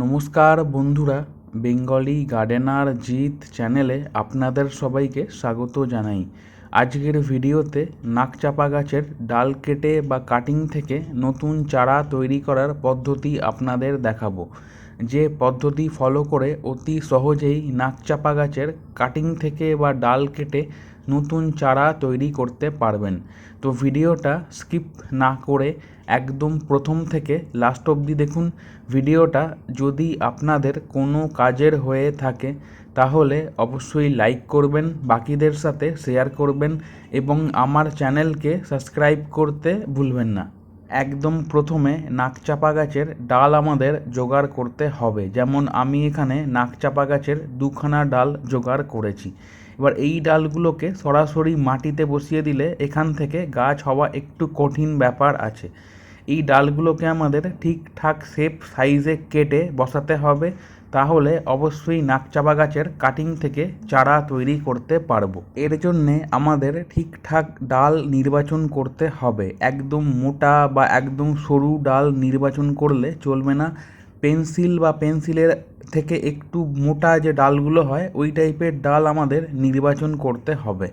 নমস্কার বন্ধুরা, Bengali gardener জিত চ্যানেলে আপনাদের সবাইকে স্বাগত জানাই। আজকের ভিডিওতে নাকচাপা গাছের ডাল কেটে বা কাটিং থেকে নতুন চারা তৈরি করার পদ্ধতি আপনাদের দেখাবো। যে পদ্ধতি ফলো করে অতি সহজেই নাকচাপা গাছের কাটিং থেকে বা ডাল কেটে নতুন চারা তৈরি করতে পারবেন। তো ভিডিওটা স্কিপ না করে একদম প্রথম থেকে লাস্ট অবধি দেখুন। ভিডিওটা যদি আপনাদের কোনো কাজের হয়ে থাকে, তাহলে অবশ্যই লাইক করবেন, বাকিদের সাথে শেয়ার করবেন এবং আমার চ্যানেলকে সাবস্ক্রাইব করতে ভুলবেন না। একদম প্রথমে নাকচাপা গাছের ডাল আমাদের জোগাড় করতে হবে। যেমন আমি এখানে নাকচাপা গাছের দুখানা ডাল জোগাড় করেছি। এবার এই ডালগুলোকে সরাসরি মাটিতে বসিয়ে দিলে এখান থেকে গাছ হওয়া একটু কঠিন ব্যাপার আছে। এই ডালগুলোকে আমাদের ঠিকঠাক শেপ সাইজে কেটে বসাতে হবে। তাহলে অবশ্যই নাকচাপা গাছের কাটিং থেকে চারা তৈরি করতে পারব। এর জন্যে আমাদের ঠিকঠাক ডাল নির্বাচন করতে হবে। একদম মোটা বা একদম সরু ডাল নির্বাচন করলে চলবে না। পেন্সিল বা পেন্সিলের থেকে একটু মোটা যে ডালগুলো হয়, ওই টাইপের ডাল আমাদের নির্বাচন করতে হবে।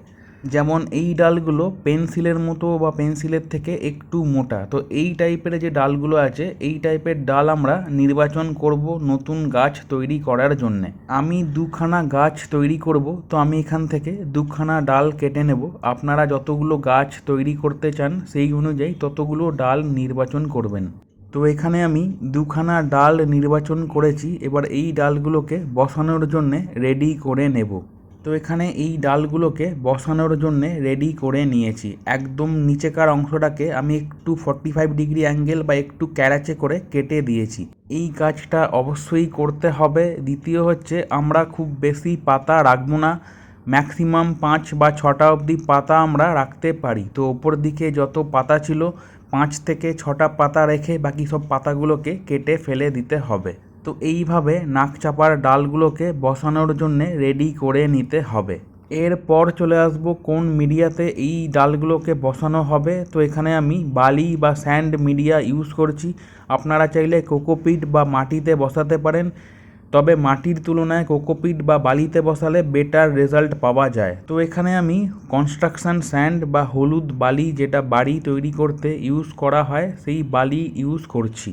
যেমন এই ডালগুলো পেন্সিলের মতো বা পেন্সিলের থেকে একটু মোটা। তো এই টাইপের যে ডালগুলো আছে, এই টাইপের ডাল আমরা নির্বাচন করব নতুন গাছ তৈরি করার জন্যে। আমি দুখানা গাছ তৈরি করব, তো আমি এখান থেকে দুখানা ডাল কেটে নেব। আপনারা যতগুলো গাছ তৈরি করতে চান, সেই অনুযায়ী ততগুলো ডাল নির্বাচন করবেন। তো এখানে আমি দুখানা ডাল নির্বাচন করেছি, এবার এই ডালগুলোকে বসানোর জন্যে রেডি করে নেব। তো এখানে এই ডালগুলোকে বসানোর জন্যে রেডি করে নিয়েছি। একদম নিচেকার অংশটাকে আমি একটু ফর্টি ফাইভ ডিগ্রি অ্যাঙ্গেল বা একটু ক্যারাচে করে কেটে দিয়েছি। এই কাজটা অবশ্যই করতে হবে। দ্বিতীয় হচ্ছে, আমরা খুব বেশি পাতা রাখব না। ম্যাক্সিমাম পাঁচ বা ছটা অবধি পাতা আমরা রাখতে পারি। তো ওপর দিকে যত পাতা ছিল পাঁচ থেকে ছটা পাতা রেখে বাকি সব পাতাগুলোকে কেটে ফেলে দিতে হবে। তো এইভাবে নাক চাপার ডালগুলোকে বসানোর জন্যে রেডি করে নিতে হবে। এরপর চলে আসব কোন মিডিয়াতে এই ডালগুলোকে বসানো হবে। তো এখানে আমি বালি বা স্যান্ড মিডিয়া ইউজ করছি। আপনারা চাইলে কোকোপিট বা মাটিতে বসাতে পারেন। তবে মাটির তুলনায় কোকোপিট বা বালিতে বসালে বেটার রেজাল্ট পাওয়া যায়। তো এখানে আমি কনস্ট্রাকশন স্যান্ড বা হলুদ বালি যেটা বাড়ি তৈরি করতে ইউজ করা হয়, সেই বালি ইউজ করছি।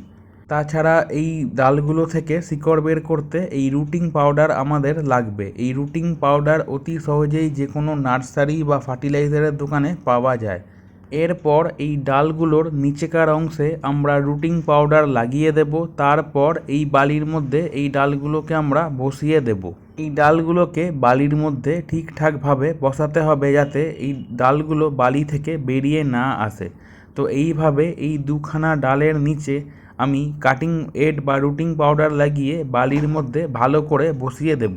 তাছাড়া এই ডালগুলো থেকে শিকড় বের করতে এই রুটিং পাউডার আমাদের লাগবে। এই রুটিং পাউডার অতি সহজেই যে কোনো নার্সারি বা ফার্টিলাইজারের দোকানে পাওয়া যায়। এরপর এই ডালগুলোর নিচেকার অংশে আমরা রুটিং পাউডার লাগিয়ে দেব, তারপর এই বালির মধ্যে এই ডালগুলোকে আমরা বসিয়ে দেব। এই ডালগুলোকে বালির মধ্যে ঠিকঠাকভাবে বসাতে হবে যাতে এই ডালগুলো বালি থেকে বেরিয়ে না আসে। তো এইভাবে এই দুখানা ডালের নিচে আমি কাটিং এড বা রুটিং পাউডার লাগিয়ে বালির মধ্যে ভালো করে বসিয়ে দেব।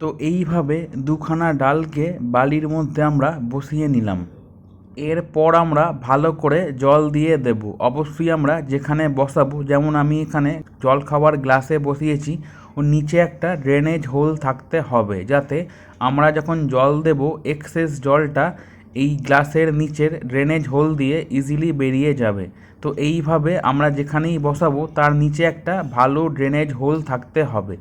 তো এইভাবে দুখানা ডালকে বালির মধ্যে আমরা বসিয়ে নিলাম। এরপর আমরা ভালো করে জল দিয়ে দেব। অবশ্যই আমরা যেখানে বসাবো, যেমন আমি এখানে জল খাওয়ার গ্লাসে বসিয়েছি ও নিচে একটা ড্রেনেজ হোল থাকতে হবে যাতে আমরা যখন জল দেব এক্সেস জলটা এই গ্লাসের নিচের ড্রেনেজ হোল দিয়ে ইজিলি বেরিয়ে যাবে। তো এইভাবে আমরা যেখানেই বসাবো, তার নিচে একটা ভালো ড্রেনেজ হোল থাকতে হবে,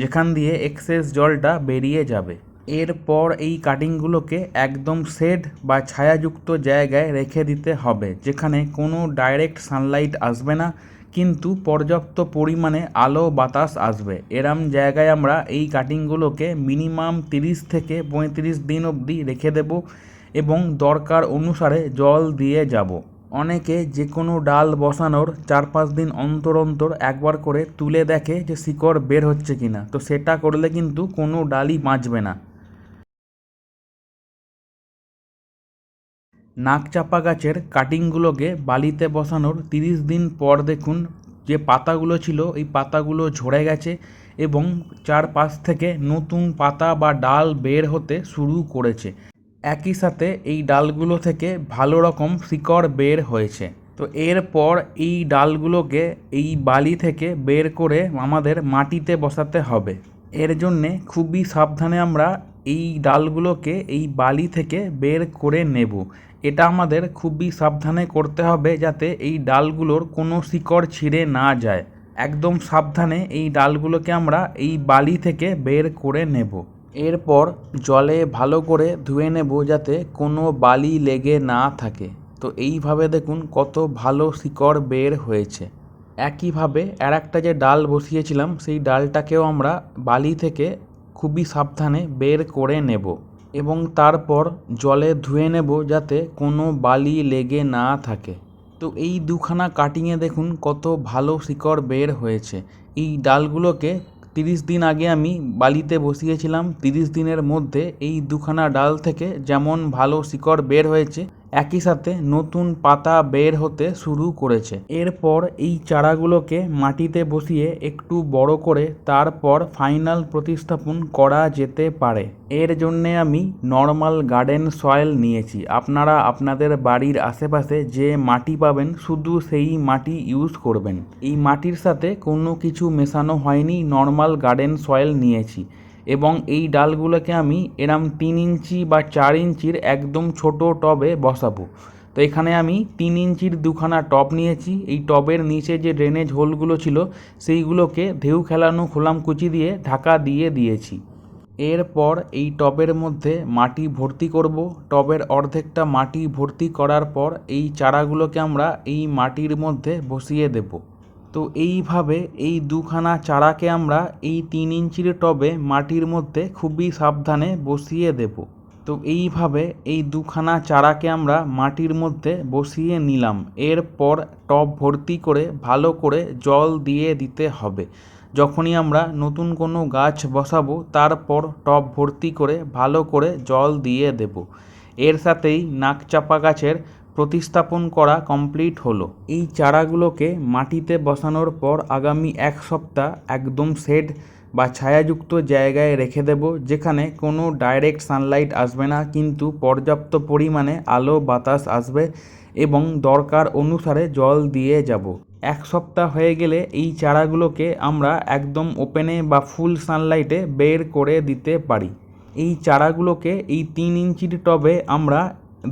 যেখান দিয়ে এক্সেস জলটা বেরিয়ে যাবে। এরপর এই কাটিংগুলোকে একদম শেড বা ছায়াযুক্ত জায়গায় রেখে দিতে হবে, যেখানে কোনো ডাইরেক্ট সানলাইট আসবে না, কিন্তু পর্যাপ্ত পরিমাণে আলো বাতাস আসবে। এরম জায়গায় আমরা এই কাটিংগুলোকে মিনিমাম তিরিশ থেকে পঁয়ত্রিশ দিন অবধি রেখে দেব এবং দরকার অনুসারে জল দিয়ে যাব। অনেকে যে কোনো ডাল বসানোর চার পাঁচ দিন অন্তর অন্তর একবার করে তুলে দেখে যে শিকড় বের হচ্ছে কিনা, তো সেটা করলে কিন্তু কোনো ডালই বাঁচবে না। নাকচাপা গাছের কাটিংগুলোকে বালিতে বসানোর তিরিশ দিন পর দেখুন যে পাতাগুলো ছিল, এই পাতাগুলো ঝরে গেছে এবং চারপাশ থেকে নতুন পাতা বা ডাল বের হতে শুরু করেছে। একই সাথে এই ডালগুলো থেকে ভালো রকম শিকড় বের হয়েছে। তো এরপর এই ডালগুলোকে এই বালি থেকে বের করে আমাদের মাটিতে বসাতে হবে। এর জন্যে খুবই সাবধানে আমরা এই ডালগুলোকে এই বালি থেকে বের করে নেব। এটা আমাদের খুবই সাবধানে করতে হবে যাতে এই ডালগুলোর কোনো শিকড় ছিঁড়ে না যায়। একদম সাবধানে এই ডালগুলোকে আমরা এই বালি থেকে বের করে নেব। এরপর জলে ভালো করে ধুয়ে নেব যাতে কোনো বালি লেগে না থাকে। তো এইভাবে দেখুন কত ভালো শিকড় বের হয়েছে। একইভাবে আর একটা যে ডাল বসিয়েছিলাম, সেই ডালটাকেও আমরা বালি থেকে খুবই সাবধানে বের করে নেব। এবং তারপর জলে ধুয়ে নেব যাতে কোনো বালি লেগে না থাকে। তো এই দুখানা কাটিংয়ে দেখুন কত ভালো শিকড় বের হয়েছে। এই ডালগুলোকে তিরিশ দিন আগে আমি বালিতে বসিয়েছিলাম। তিরিশ দিনের মধ্যে এই দুখানা ডাল থেকে যেমন ভালো শিকড় বের হয়েছে একই সাথে নতুন পাতা বের হতে শুরু করেছে। এরপর এই চারাগুলোকে মাটিতে বসিয়ে একটু বড় করে তারপর ফাইনাল প্রতিস্থাপন করা যেতে পারে। এর জন্যে আমি নর্মাল গার্ডেন সয়েল নিয়েছি। আপনারা আপনাদের বাড়ির আশেপাশে যে মাটি পাবেন, শুধু সেই মাটি ইউজ করবেন। এই মাটির সাথে কোনো কিছু মেশানো হয়নি, নর্মাল গার্ডেন সয়েল নিয়েছি। এবং এই ডালগুলোকে আমি এরম তিন ইঞ্চি বা চার ইঞ্চির একদম ছোট টবে বসাবো। তো এখানে আমি তিন ইঞ্চির দুখানা টব নিয়েছি। এই টবের নিচে যে ড্রেনেজ হোলগুলো ছিল, সেইগুলোকে ঢেউ খেলানো খোলামকুচি দিয়ে ঢাকা দিয়ে দিয়েছি। এরপর এই টবের মধ্যে মাটি ভর্তি করব। টবের অর্ধেকটা মাটি ভর্তি করার পর এই চারাগুলোকে আমরা এই মাটির মধ্যে বসিয়ে দেব। তো এইভাবে এই দুখানা চারাকে আমরা এই তিন ইঞ্চির টবে মাটির মধ্যে খুবই সাবধানে বসিয়ে দেব। তো এইভাবে এই দুখানা চারাকে আমরা মাটির মধ্যে বসিয়ে নিলাম। এরপর টব ভর্তি করে ভালো করে জল দিয়ে দিতে হবে। যখনই আমরা নতুন কোনো গাছ বসাবো, তারপর টব ভর্তি করে ভালো করে জল দিয়ে দেব। এর সাথেই নাকচাপা গাছের প্রতিস্থাপন করা কমপ্লিট হলো। এই চারাগুলোকে মাটিতে বসানোর পর আগামী এক সপ্তাহ একদম শেড বা ছায়াযুক্ত জায়গায় রেখে দেব, যেখানে কোনো ডাইরেক্ট সানলাইট আসবে না, কিন্তু পর্যাপ্ত পরিমাণে আলো, বাতাস আসবে এবং দরকার অনুসারে জল দিয়ে যাব। এক সপ্তাহ হয়ে গেলে এই চারাগুলোকে আমরা একদম ওপেনে বা ফুল সানলাইটে বের করে দিতে পারি। এই চারাগুলোকে এই তিন ইঞ্চির টবে আমরা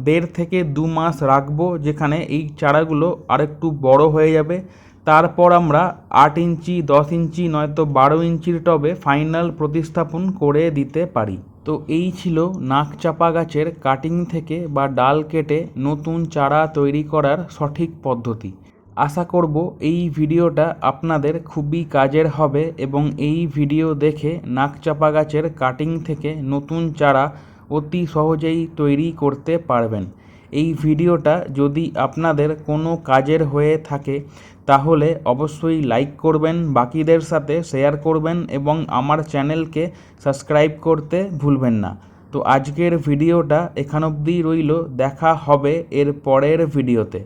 দেড় থেকে দু মাস রাখব, যেখানে এই চারাগুলো আরেকটু বড় হয়ে যাবে। তারপর আমরা আট ইঞ্চি, দশ ইঞ্চি, নয়তো বারো ইঞ্চির টবে ফাইনাল প্রতিস্থাপন করে দিতে পারি। তো এই ছিল নাকচাপা গাছের কাটিং থেকে বা ডাল কেটে নতুন চারা তৈরি করার সঠিক পদ্ধতি। আশা করব এই ভিডিওটা আপনাদের খুবই কাজের হবে এবং এই ভিডিও দেখে নাকচাপা গাছের কাটিং থেকে নতুন চারা অতি সহজেই তৈরি করতে পারবেন। এই ভিডিওটা যদি আপনাদের কোনো কাজের হয়ে থাকে, তাহলে অবশ্যই লাইক করবেন, বাকিদের সাথে শেয়ার করবেন এবং আমার চ্যানেলকে সাবস্ক্রাইব করতে ভুলবেন না। তো আজকের ভিডিওটা এখান অবধি রইল। দেখা হবে এর পরের ভিডিওতে।